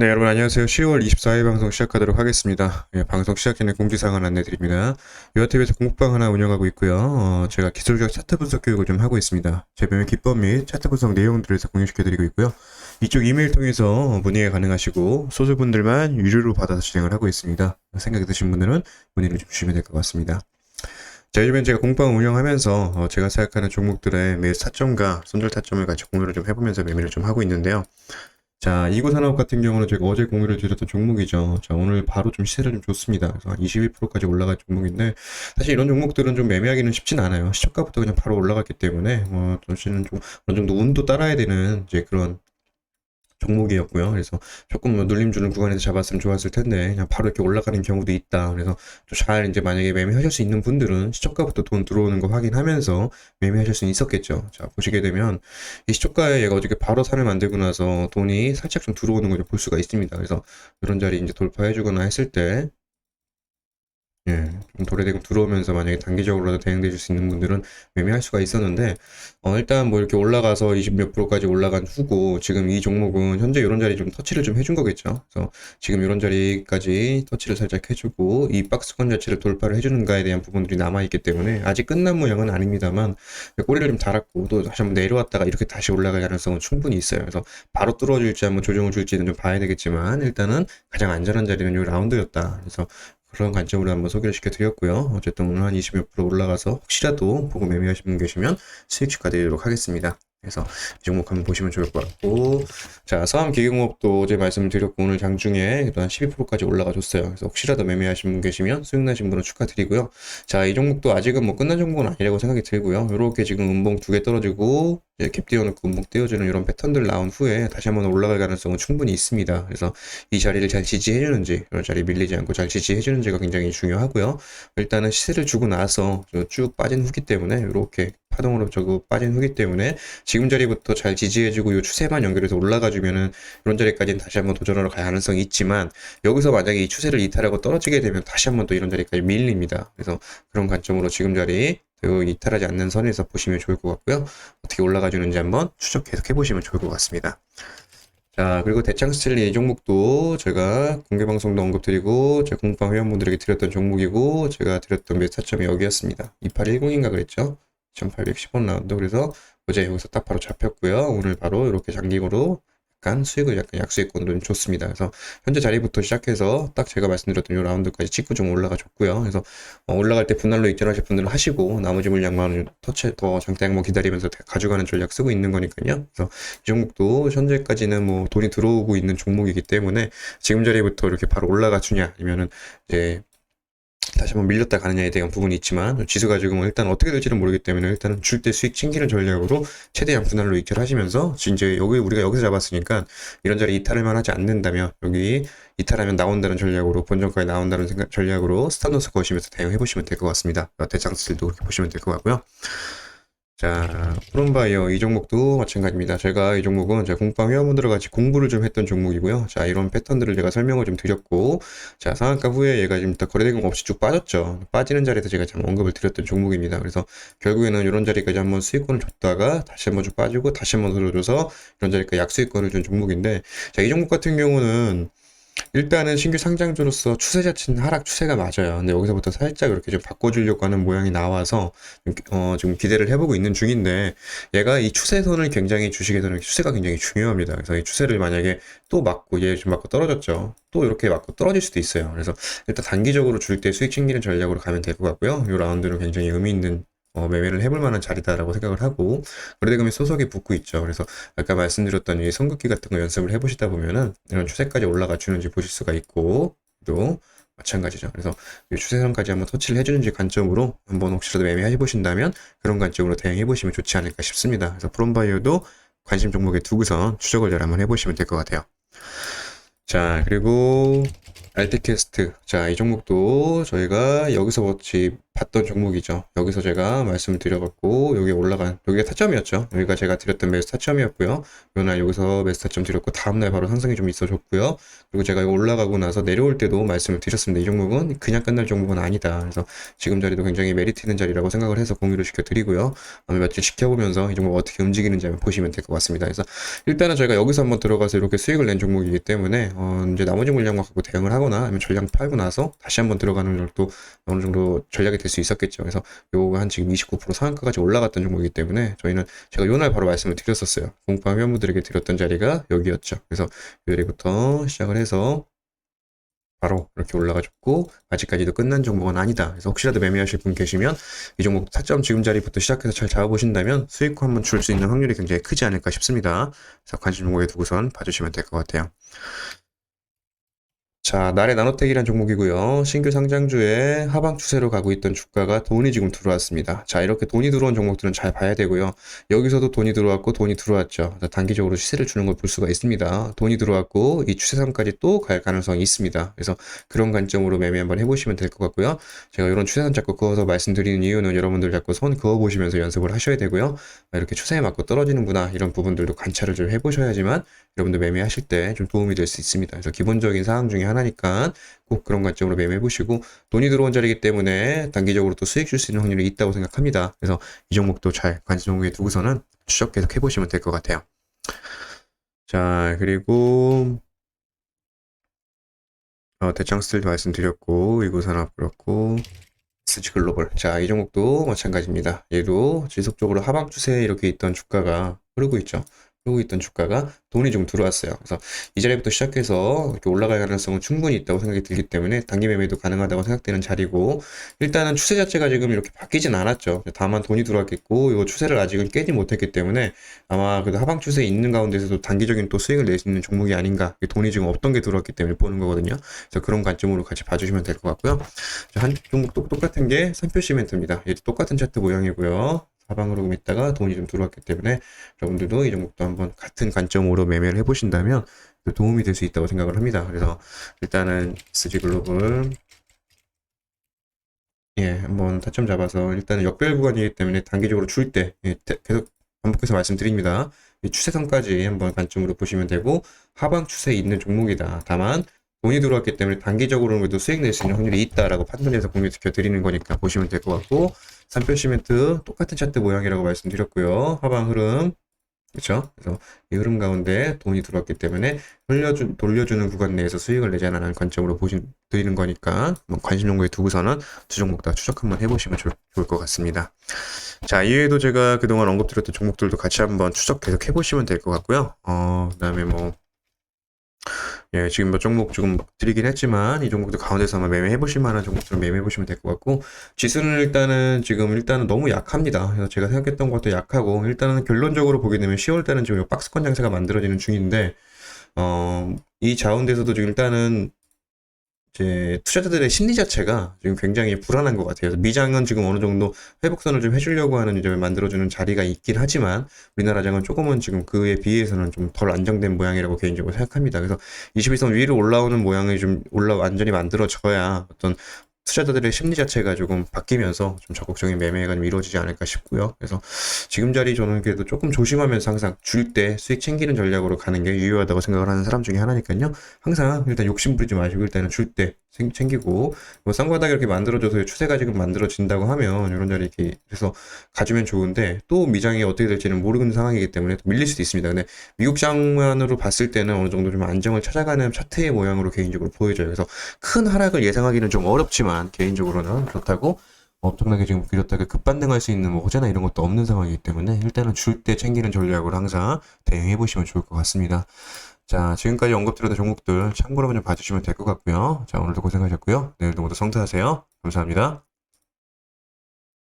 네, 여러분 안녕하세요. 10월 24일 방송 시작하도록 하겠습니다. 예, 방송 시작 전에 공지사항을 안내드립니다. 유아TV에서 공부방 하나 운영하고 있고요. 어, 제가 기술적 차트 분석 교육을 좀 하고 있습니다. 제 배우의 기법 및 차트 분석 내용들을 서 공유시켜드리고 있고요. 이쪽 이메일 통해서 문의가 가능하시고 소수분들만 유료로 받아서 진행을 하고 있습니다. 생각이 드신 분들은 문의를 좀 주시면 될 것 같습니다. 자, 요즘엔 제가 공방 운영하면서 어, 제가 생각하는 종목들의 매 타점과 손절 타점을 같이 공유를 좀 해보면서 매매를 좀 하고 있는데요. 자, 이고산업 같은 경우는 제가 어제 공유를 드렸던 종목이죠. 자, 오늘 바로 좀 시세를 좀 줬습니다. 그래서 한 21%까지 올라간 종목인데, 사실 이런 종목들은 좀 매매하기는 쉽진 않아요. 시초가부터 그냥 바로 올라갔기 때문에, 어, 사실은 좀 어느 정도 운도 따라야 되는 이제 그런 종목이었고요. 그래서 조금 뭐 눌림 주는 구간에서 잡았으면 좋았을 텐데 그냥 바로 이렇게 올라가는 경우도 있다. 그래서 좀잘 이제 만약에 매매하실 수 있는 분들은 시초가부터 돈 들어오는 거 확인하면서 매매하실 수 있었겠죠. 자 보시게 되면 이 시초가에 얘가 어저께 바로 산을 만들고 나서 돈이 살짝 좀 들어오는 걸 볼 수가 있습니다. 그래서 이런 자리 이제 돌파해주거나 했을 때 예, 좀 도래되고 들어오면서 만약에 단기적으로라도 대응되실 수 있는 분들은 매매할 수가 있었는데, 어, 일단 뭐 이렇게 올라가서 20 몇 프로까지 올라간 후고, 지금 이 종목은 현재 이런 자리 좀 터치를 좀 해준 거겠죠. 그래서 지금 이런 자리까지 터치를 살짝 해주고, 이 박스권 자체를 돌파를 해주는가에 대한 부분들이 남아있기 때문에, 아직 끝난 모양은 아닙니다만, 꼬리를 좀 달았고, 또 다시 한번 내려왔다가 이렇게 다시 올라갈 가능성은 충분히 있어요. 그래서 바로 뚫어줄지 한번 조정을 줄지는 좀 봐야 되겠지만, 일단은 가장 안전한 자리는 이 라운드였다. 그래서 그런 관점으로 한번 소개를 시켜드렸고요. 어쨌든 오늘 한 20몇 프로 올라가서 혹시라도 보고 매매하신 분 계시면 수익 축하드리도록 하겠습니다. 그래서 이 종목 한번 보시면 좋을 것 같고 자 서암 기계공업도 어제 말씀을 드렸고 오늘 장중에 한 12%까지 올라가 줬어요 그래서 혹시라도 매매하신 분 계시면 수익 나신 분은 축하드리고요 자 이 종목도 아직은 뭐 끝난 종목은 아니라고 생각이 들고요 이렇게 지금 음봉 두 개 떨어지고 캡 띄워놓고 음봉 띄워주는 이런 패턴들 나온 후에 다시 한번 올라갈 가능성은 충분히 있습니다 그래서 이 자리를 잘 지지해주는지 이런 자리 밀리지 않고 잘 지지해주는지가 굉장히 중요하고요 일단은 시세를 주고 나서 쭉 빠진 후기 때문에 이렇게 파동으로 저거 빠진 후기 때문에 지금 자리부터 잘 지지해주고 이 추세만 연결해서 올라가주면은 이런 자리까지는 다시 한번 도전하러 갈 가능성이 있지만 여기서 만약에 이 추세를 이탈하고 떨어지게 되면 다시 한번 또 이런 자리까지 밀립니다. 그래서 그런 관점으로 지금 자리 그 이탈하지 않는 선에서 보시면 좋을 것 같고요. 어떻게 올라가주는지 한번 추적 계속 해보시면 좋을 것 같습니다. 자, 그리고 대창 스틸리 이 종목도 제가 공개 방송도 언급드리고 제 공방 회원분들에게 드렸던 종목이고 제가 드렸던 매타점이 여기였습니다. 2810인가 그랬죠? 2810원 라운드 그래서 어제 여기서 딱 바로 잡혔고요. 오늘 바로 이렇게 장기고로 약간 수익을 약간 약수익권으로 좀 줬습니다. 그래서 현재 자리부터 시작해서 딱 제가 말씀드렸던 이 라운드까지 찍고 좀 올라가 줬고요. 그래서 어, 올라갈 때 분할로 입절하실 분들은 하시고 나머지 물량만 터치 더 장대 양모 기다리면서 가져가는 전략 쓰고 있는 거니까요. 그래서 이 종목도 현재까지는 뭐 돈이 들어오고 있는 종목이기 때문에 지금 자리부터 이렇게 바로 올라가 주냐 아니면은 이제 다시 한번 밀렸다 가느냐에 대한 부분이 있지만 지수가 지금 일단 어떻게 될지는 모르기 때문에 일단은 줄 때 수익 챙기는 전략으로 최대한 분할로 이탈하시면서 이제 여기 우리가 여기서 잡았으니까 이런 자리 이탈을만 하지 않는다면 여기 이탈하면 나온다는 전략으로 본전가에 나온다는 생각 전략으로 스타너스 거시면서 대응해 보시면 될 것 같습니다. 대장스들도 그렇게 보시면 될 것 같고요. 자, 프롬바이어 이 종목도 마찬가지입니다. 제가 이 종목은 제가 공방 회원분들과 같이 공부를 좀 했던 종목이고요. 자, 이런 패턴들을 제가 설명을 좀 드렸고, 자, 상한가 후에 얘가 지금 거래대금 없이 쭉 빠졌죠. 빠지는 자리에서 제가 좀 언급을 드렸던 종목입니다. 그래서 결국에는 이런 자리까지 한번 수익권을 줬다가 다시 한번 좀 빠지고 다시 한번 들어줘서 이런 자리까지 약수익권을 준 종목인데, 자, 이 종목 같은 경우는 일단은 신규 상장주로서 추세 자체는 하락 추세가 맞아요. 근데 여기서부터 살짝 이렇게 좀 바꿔주려고 하는 모양이 나와서 어, 지금 기대를 해보고 있는 중인데 얘가 이 추세선을 굉장히 주식에서는 추세가 굉장히 중요합니다. 그래서 이 추세를 만약에 또 맞고 얘 좀 맞고 떨어졌죠. 또 이렇게 맞고 떨어질 수도 있어요. 그래서 일단 단기적으로 줄 때 수익 챙기는 전략으로 가면 될 것 같고요. 이 라운드는 굉장히 의미 있는 어, 매매를 해볼 만한 자리다라고 생각을 하고 거래대금이 소속이 붙고 있죠. 그래서 아까 말씀드렸던 이 선긋기 같은 거 연습을 해보시다 보면은 이런 추세까지 올라가 주는지 보실 수가 있고 또 마찬가지죠. 그래서 이 추세선까지 한번 터치를 해주는지 관점으로 한번 혹시라도 매매해 보신다면 그런 관점으로 대응해 보시면 좋지 않을까 싶습니다. 그래서 프롬바이어도 관심 종목에 두고선 추적을 잘 한번 해보시면 될 것 같아요. 자 그리고 알테캐스트 자 이 종목도 저희가 여기서 같이 봤던 종목이죠. 여기서 제가 말씀을 드려봤고, 여기 올라간, 여기가 타점이었죠. 여기가 제가 드렸던 매수 타점이었고요. 요날 여기서 매수 타점 드렸고, 다음날 바로 상승이 좀 있어줬고요. 그리고 제가 올라가고 나서 내려올 때도 말씀을 드렸습니다. 이 종목은 그냥 끝날 종목은 아니다. 그래서 지금 자리도 굉장히 메리트 있는 자리라고 생각을 해서 공유를 시켜드리고요. 아마 며칠 지켜보면서 이 종목 어떻게 움직이는지 한번 보시면 될 것 같습니다. 그래서 일단은 저희가 여기서 한번 들어가서 이렇게 수익을 낸 종목이기 때문에, 어, 이제 나머지 물량만 갖고 대응을 하거나 아니면 전량 팔고 나서 다시 한번 들어가는 것도 어느 정도 전략이 될 수 있었겠죠. 그래서 요거 한 지금 29% 상한가까지 올라갔던 종목이기 때문에 저희는 제가 요날 바로 말씀을 드렸었어요. 공방 회원분들에게 드렸던 자리가 여기였죠. 그래서 요 자리부터 시작을 해서 바로 이렇게 올라가줬고 아직까지도 끝난 종목은 아니다. 그래서 혹시라도 매매하실 분 계시면 이 종목 타점 지금 자리부터 시작해서 잘 잡아보신다면 수익 한번 줄 수 있는 확률이 굉장히 크지 않을까 싶습니다. 그래서 관심 종목에 두고선 봐주시면 될 것 같아요. 자, 날의 나노텍이란 종목이고요. 신규 상장주에 하방 추세로 가고 있던 주가가 돈이 지금 들어왔습니다. 자, 이렇게 돈이 들어온 종목들은 잘 봐야 되고요. 여기서도 돈이 들어왔고 돈이 들어왔죠. 자, 단기적으로 시세를 주는 걸 볼 수가 있습니다. 돈이 들어왔고 이 추세선까지 또 갈 가능성이 있습니다. 그래서 그런 관점으로 매매 한번 해보시면 될 것 같고요. 제가 이런 추세선 자꾸 그어서 말씀드리는 이유는 여러분들 자꾸 손 그어 보시면서 연습을 하셔야 되고요. 아, 이렇게 추세에 맞고 떨어지는구나 이런 부분들도 관찰을 좀 해보셔야지만 여러분들 매매하실 때 좀 도움이 될 수 있습니다. 그래서 기본적인 사항 중에 하나니까 꼭 그런 관점으로 매매해 보시고 돈이 들어온 자리이기 때문에 단기적으로 또 수익 줄 수 있는 확률이 있다고 생각합니다. 그래서 이 종목도 잘 관심 종목에 두고서는 추적 계속 해보시면 될 것 같아요. 자, 그리고 어, 대창 스틸도 말씀드렸고 이구산업 그렇고 SG 글로벌. 자, 이 종목도 마찬가지입니다. 얘도 지속적으로 하방 추세에 이렇게 있던 주가가 흐르고 있죠. 흐르고 있던 주가가 돈이 좀 들어왔어요. 그래서 이 자리부터 시작해서 이렇게 올라갈 가능성은 충분히 있다고 생각이 들기 때문에 단기 매매도 가능하다고 생각되는 자리고 일단은 추세 자체가 지금 이렇게 바뀌진 않았죠. 다만 돈이 들어왔겠고 이 추세를 아직은 깨지 못했기 때문에 아마 그래도 하방 추세에 있는 가운데서도 단기적인 또 수익을 낼 수 있는 종목이 아닌가. 돈이 지금 없던 게 들어왔기 때문에 보는 거거든요. 그래서 그런 관점으로 같이 봐주시면 될 것 같고요. 자, 한 종목 또 똑같은 게 산표 시멘트입니다. 얘도 똑같은 차트 모양이고요. 하방으로 있다가 돈이 좀 들어왔기 때문에 여러분들도 이 종목도 한번 같은 관점으로 매매를 해보신다면 도움이 될 수 있다고 생각을 합니다. 그래서 일단은 SG 글로벌 예, 한번 타점 잡아서 일단은 역별 구간이기 때문에 단기적으로 줄때 예, 계속 반복해서 말씀드립니다. 이 추세선까지 한번 관점으로 보시면 되고 하방 추세에 있는 종목이다. 다만 돈이 들어왔기 때문에 단기적으로는 그래도 수익 낼 수 있는 확률이 있다라고 판단해서 공유시켜 드리는 거니까 보시면 될 것 같고 산별 시멘트 똑같은 차트 모양이라고 말씀드렸고요. 하방 흐름 그렇죠? 그래서 이 흐름 가운데 돈이 들어왔기 때문에 흘려주, 돌려주는 구간 내에서 수익을 내지 않는 관점으로 보시 드리는 거니까 뭐 관심 종목에 두고서는 두 종목 다 추적 한번 해보시면 좋, 좋을 것 같습니다. 자, 이외에도 제가 그동안 언급드렸던 종목들도 같이 한번 추적 계속 해보시면 될 것 같고요. 어, 그 다음에 뭐 예, 지금 몇 종목 조금 드리긴 했지만 이 종목도 가운데서 한번 매매해 보실 만한 종목들을 매매해 보시면 될 것 같고 지수는 일단은 지금 일단은 너무 약합니다. 그래서 제가 생각했던 것도 약하고 일단은 결론적으로 보게 되면 10월 달은 지금 박스권 장세가 만들어지는 중인데 어, 이 자운데서도 지금 일단은 이제 투자자들의 심리 자체가 지금 굉장히 불안한 것 같아요. 미장은 지금 어느 정도 회복선을 좀 해주려고 하는 이제 만들어주는 자리가 있긴 하지만 우리나라 장은 조금은 지금 그에 비해서는 좀 덜 안정된 모양이라고 개인적으로 생각합니다. 그래서 21선 위로 올라오는 모양이 좀 올라 완전히 만들어져야 어떤 투자자들의 심리 자체가 조금 바뀌면서 좀 적극적인 매매가 좀 이루어지지 않을까 싶고요. 그래서 지금 자리 저는 그래도 조금 조심하면서 항상 줄 때 수익 챙기는 전략으로 가는 게 유효하다고 생각을 하는 사람 중에 하나니까요. 항상 일단 욕심 부리지 마시고 일단은 줄 때 챙기고 뭐 쌍바닥 이렇게 만들어져서 추세가 지금 만들어진다고 하면 이런 자리 이렇게 해서 가지면 좋은데 또 미장이 어떻게 될지는 모르는 상황이기 때문에 또 밀릴 수도 있습니다. 근데 미국 장만으로 봤을 때는 어느 정도 좀 안정을 찾아가는 차트의 모양으로 개인적으로 보여져요. 그래서 큰 하락을 예상하기는 좀 어렵지만 개인적으로는 그렇다고 엄청나게 지금 비렸다가 급반등할 수 있는 뭐 호재나 이런 것도 없는 상황이기 때문에 일단은 줄 때 챙기는 전략으로 항상 대응해 보시면 좋을 것 같습니다. 자, 지금까지 언급드렸던 종목들 참고로 좀 봐주시면 될 것 같고요. 자, 오늘도 고생하셨고요. 내일도 모두 성사하세요. 감사합니다.